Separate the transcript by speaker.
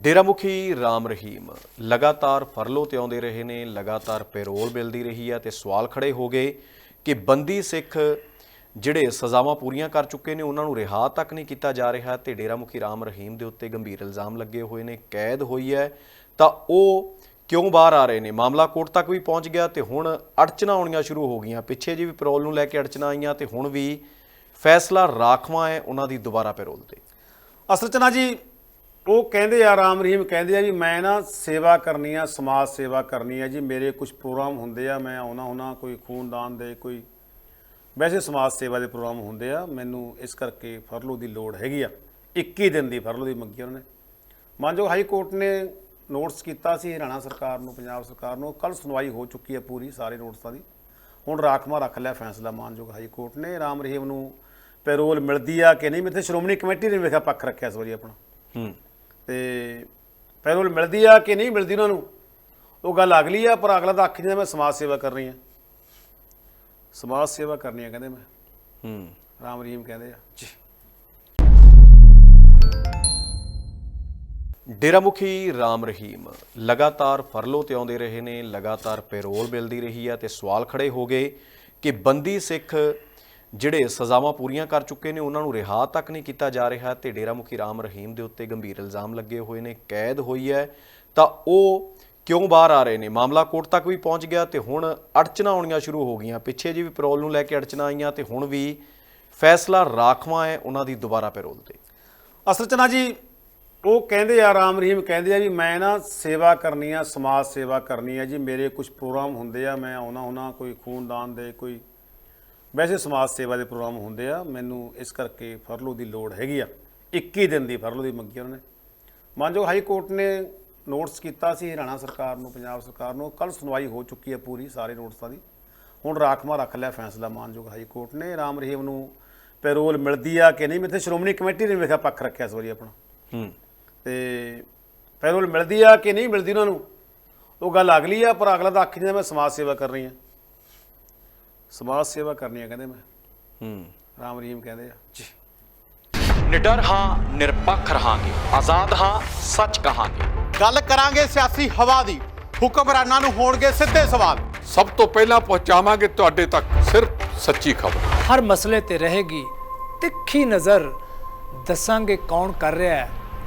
Speaker 1: ਡੇਰਾ ਮੁਖੀ ਰਾਮ ਰਹੀਮ। ਲਗਾਤਾਰ ਫਰਲੋ ਤੇ ਆਉਂਦੇ ਰਹੇ ਨੇ, ਲਗਾਤਾਰ ਪੈਰੋਲ ਮਿਲਦੀ ਰਹੀ ਹੈ ਤੇ ਸਵਾਲ ਖੜੇ ਹੋ ਗਏ ਕਿ ਬੰਦੀ ਸਿੱਖ ਜਿਹੜੇ ਸਜ਼ਾਵਾਂ ਪੂਰੀਆਂ ਕਰ ਚੁੱਕੇ ਨੇ, ਉਹਨਾਂ ਨੂੰ ਰਿਹਾ ਤੱਕ ਨਹੀਂ ਕੀਤਾ ਜਾ ਰਿਹਾ ਤੇ ਡੇਰਾ ਮੁਖੀ ਰਾਮ ਰਹੀਮ ਦੇ ਉੱਤੇ ਗੰਭੀਰ ਇਲਜ਼ਾਮ ਲੱਗੇ ਹੋਏ ਨੇ, ਕੈਦ ਹੋਈ ਹੈ। ਤਾਂ ਉਹ ਕਿਉਂ ਬਾਹਰ ਆ ਰਹੇ ਨੇ? ਮਾਮਲਾ ਕੋਰਟ ਤੱਕ ਵੀ ਪਹੁੰਚ ਗਿਆ ਤੇ ਹੁਣ ਅੜਚਣਾ ਆਉਣੀਆਂ ਸ਼ੁਰੂ ਹੋ ਗਈਆਂ। ਪਿੱਛੇ ਜੀ ਵੀ ਪੈਰੋਲ ਨੂੰ ਲੈ ਕੇ ਅੜਚਣਾ ਆਈਆਂ ਤੇ ਹੁਣ ਵੀ ਫੈਸਲਾ ਰਾਖਵਾਂ ਹੈ ਉਹਨਾਂ ਦੀ ਦੁਬਾਰਾ ਪੈਰੋਲ ਤੇ।
Speaker 2: ਅਸਲ ਚਨਾ ਜੀ ਉਹ ਕਹਿੰਦੇ ਆ, ਰਾਮ ਰਹੀਮ ਕਹਿੰਦੇ ਆ ਵੀ ਮੈਂ ਨਾ ਸੇਵਾ ਕਰਨੀ ਆ, ਸਮਾਜ ਸੇਵਾ ਕਰਨੀ ਆ ਜੀ, ਮੇਰੇ ਕੁਝ ਪ੍ਰੋਗਰਾਮ ਹੁੰਦੇ ਆ, ਮੈਂ ਆਉਣਾ ਹੁਣਾ, ਕੋਈ ਖੂਨਦਾਨ ਦੇ, ਕੋਈ ਵੈਸੇ ਸਮਾਜ ਸੇਵਾ ਦੇ ਪ੍ਰੋਗਰਾਮ ਹੁੰਦੇ ਆ, ਮੈਨੂੰ ਇਸ ਕਰਕੇ ਫਰਲੋ ਦੀ ਲੋੜ ਹੈਗੀ ਆ। 21 ਦਿਨ ਦੀ ਫਰਲੋ ਦੀ ਮੰਗੀ ਉਹਨਾਂ ਨੇ। ਮਾਨਯੋਗ ਹਾਈ ਕੋਰਟ ਨੇ ਨੋਟਿਸ ਕੀਤਾ ਸੀ, ਹਰਿਆਣਾ ਸਰਕਾਰ ਨੂੰ, ਪੰਜਾਬ ਸਰਕਾਰ ਨੂੰ ਕੱਲ ਸੁਣਵਾਈ ਹੋ ਚੁੱਕੀ ਹੈ ਪੂਰੀ ਸਾਰੇ ਨੋਟਿਸਾਂ ਦੀ। ਹੁਣ ਰਾਖਵਾ ਰੱਖ ਲਿਆ ਫੈਸਲਾ ਮਾਨਯੋਗ ਹਾਈ ਕੋਰਟ ਨੇ, ਰਾਮ ਰਹੀਮ ਨੂੰ ਪੈਰੋਲ ਮਿਲਦੀ ਆ ਕਿ ਨਹੀਂ? ਮਿੱਥੇ ਸ਼੍ਰੋਮਣੀ ਕਮੇਟੀ ਨੇ ਵੇਖਿਆ, ਪੱਖ ਰੱਖਿਆ ਇਸ ਵਾਰੀ ਆਪਣਾ।
Speaker 1: ਹੂੰ।
Speaker 2: ਤੇ ਪੈਰੋਲ ਮਿਲਦੀ ਆ ਕਿ ਨਹੀਂ ਮਿਲਦੀ ਉਹਨਾਂ ਨੂੰ? ਉਹ ਗੱਲ ਅਗਲੀ ਆ ਪਰ ਅਗਲਾ ਤਾਂ ਆਖੀ ਜਾਂਦਾ ਮੈਂ ਸਮਾਜ ਸੇਵਾ ਕਰਨੀ ਆ। ਸਮਾਜ ਸੇਵਾ ਕਰਨੀ ਆ ਕਹਿੰਦੇ ਮੈਂ।
Speaker 1: ਹੂੰ।
Speaker 2: ਰਾਮ ਰਹੀਮ ਕਹਿੰਦੇ ਆ। ਜੀ।
Speaker 1: ਡੇਰਾ ਮੁਖੀ ਰਾਮ ਰਹੀਮ ਲਗਾਤਾਰ ਫਰਲੋ ਤੇ ਆਉਂਦੇ ਰਹੇ ਨੇ ਲਗਾਤਾਰ ਪੈਰੋਲ ਮਿਲਦੀ ਰਹੀ ਹੈ ਤੇ ਸਵਾਲ ਖੜੇ ਹੋ ਗਏ ਕਿ ਬੰਦੀ ਸਿੱਖ ਜਿਹੜੇ ਸਜ਼ਾਵਾਂ ਪੂਰੀਆਂ ਕਰ ਚੁੱਕੇ ਨੇ, ਉਹਨਾਂ ਨੂੰ ਰਿਹਾ ਤੱਕ ਨਹੀਂ ਕੀਤਾ ਜਾ ਰਿਹਾ ਤੇ ਡੇਰਾ ਮੁਖੀ ਰਾਮ ਰਹੀਮ ਦੇ ਉੱਤੇ ਗੰਭੀਰ ਇਲਜ਼ਾਮ ਲੱਗੇ ਹੋਏ ਨੇ, ਕੈਦ ਹੋਈ ਹੈ। ਤਾਂ ਉਹ ਕਿਉਂ ਬਾਹਰ ਆ ਰਹੇ ਨੇ? ਮਾਮਲਾ ਕੋਰਟ ਤੱਕ ਵੀ ਪਹੁੰਚ ਗਿਆ ਤੇ ਹੁਣ ਅੜਚਣਾ ਆਉਣੀਆਂ ਸ਼ੁਰੂ ਹੋ ਗਈਆਂ। ਪਿੱਛੇ ਜੀ ਵੀ ਪੈਰੋਲ ਨੂੰ ਲੈ ਕੇ ਅੜਚਣਾ ਆਈਆਂ ਤੇ ਹੁਣ ਵੀ ਫੈਸਲਾ ਰਾਖਵਾਂ ਹੈ ਉਹਨਾਂ ਦੀ ਦੁਬਾਰਾ ਪੈਰੋਲ ਤੇ।
Speaker 2: ਅਸਲ ਚ ਨਾ ਜੀ, ਉਹ ਕਹਿੰਦੇ ਆ, ਰਾਮ ਰਹੀਮ ਕਹਿੰਦੇ ਆ ਵੀ ਮੈਂ ਨਾ ਸੇਵਾ ਕਰਨੀ ਆ, ਸਮਾਜ ਸੇਵਾ ਕਰਨੀ ਆ ਜੀ, ਮੇਰੇ ਕੁਝ ਪ੍ਰੋਗਰਾਮ ਹੁੰਦੇ ਆ, ਮੈਂ ਆਉਣਾ ਹੁਣਾ ਕੋਈ ਖੂਨਦਾਨ ਦੇ, ਕੋਈ ਵੈਸੇ ਸਮਾਜ ਸੇਵਾ ਦੇ ਪ੍ਰੋਗਰਾਮ ਹੁੰਦੇ ਆ ਮੈਨੂੰ ਇਸ ਕਰਕੇ ਫਰਲੋ ਦੀ ਲੋੜ ਹੈਗੀ ਆ। 21 ਦਿਨ ਦੀ ਫਰਲੋ ਦੀ ਮੰਗੀ ਉਹਨਾਂ। ਨੇ ਮਾਨਯੋਗ ਹਾਈ ਕੋਰਟ ਨੇ ਨੋਟਿਸ ਕੀਤਾ ਸੀ ਹਰਿਆਣਾ ਸਰਕਾਰ ਨੂੰ ਪੰਜਾਬ ਸਰਕਾਰ ਨੂੰ ਕੱਲ ਸੁਣਵਾਈ ਹੋ ਚੁੱਕੀ ਹੈ ਪੂਰੀ ਸਾਰੇ ਨੋਟਿਸਾਂ ਦੀ। ਹੁਣ ਰਾਖਵਾ ਰੱਖ ਲਿਆ ਫੈਸਲਾ ਮਾਨਯੋਗ ਹਾਈ ਕੋਰਟ ਨੇ। ਰਾਮ ਰਹੀਮ ਨੂੰ ਪੈਰੋਲ ਮਿਲਦੀ ਆ ਕਿ ਨਹੀਂ? ਮਿੱਥੇ ਸ਼੍ਰੋਮਣੀ ਕਮੇਟੀ ਨੇ ਵੇਖਿਆ ਪੱਖ ਰੱਖਿਆ ਇਸ ਵਾਰੀ ਆਪਣਾ।
Speaker 1: ਹੂੰ।
Speaker 2: ਤੇ ਪੈਰੋਲ ਮਿਲਦੀ ਆ ਕਿ ਨਹੀਂ ਮਿਲਦੀ ਉਹਨਾਂ ਨੂੰ? ਉਹ ਗੱਲ ਅਗਲੀ ਆ ਪਰ ਅਗਲਾ ਤਾਂ ਆਖੀ ਜਾਂਦਾ ਮੈਂ ਸਮਾਜ ਸੇਵਾ ਕਰਨੀ ਆ ਸਮਾਜ ਸੇਵਾ ਕਰਨੀ ਆ ਕਹਿੰਦੇ ਮੈਂ।
Speaker 1: ਹੂੰ।
Speaker 2: ਰਾਮ ਰਹੀਮ ਕਹਿੰਦੇ ਆ। ਜੀ।
Speaker 3: ਨਿਡਰ ਹਾਂ ਨਿਰਪੱਖ ਰਹਾਂਗੇ। ਆਜ਼ਾਦ ਹਾਂ ਸੱਚ ਕਹਾਂਗੇ।
Speaker 4: ਗੱਲ ਕਰਾਂਗੇ ਸਿਆਸੀ ਹਵਾ ਦੀ। ਹੁਕਮਰਾਨਾਂ ਨੂੰ ਹੋਣਗੇ ਸਿੱਧੇ ਸਵਾਲ।
Speaker 5: ਸਭ ਤੋਂ ਪਹਿਲਾਂ ਪਹੁੰਚਾਵਾਂਗੇ ਤੁਹਾਡੇ ਤੱਕ ਸਿਰਫ ਸੱਚੀ ਖਬਰ।
Speaker 6: ਹਰ ਮਸਲੇ ਤੇ ਰਹੇਗੀ ਤਿੱਖੀ ਨਜ਼ਰ। ਦੱਸਾਂਗੇ ਕੌਣ ਕਰ ਰਿਹਾ ਹੈ।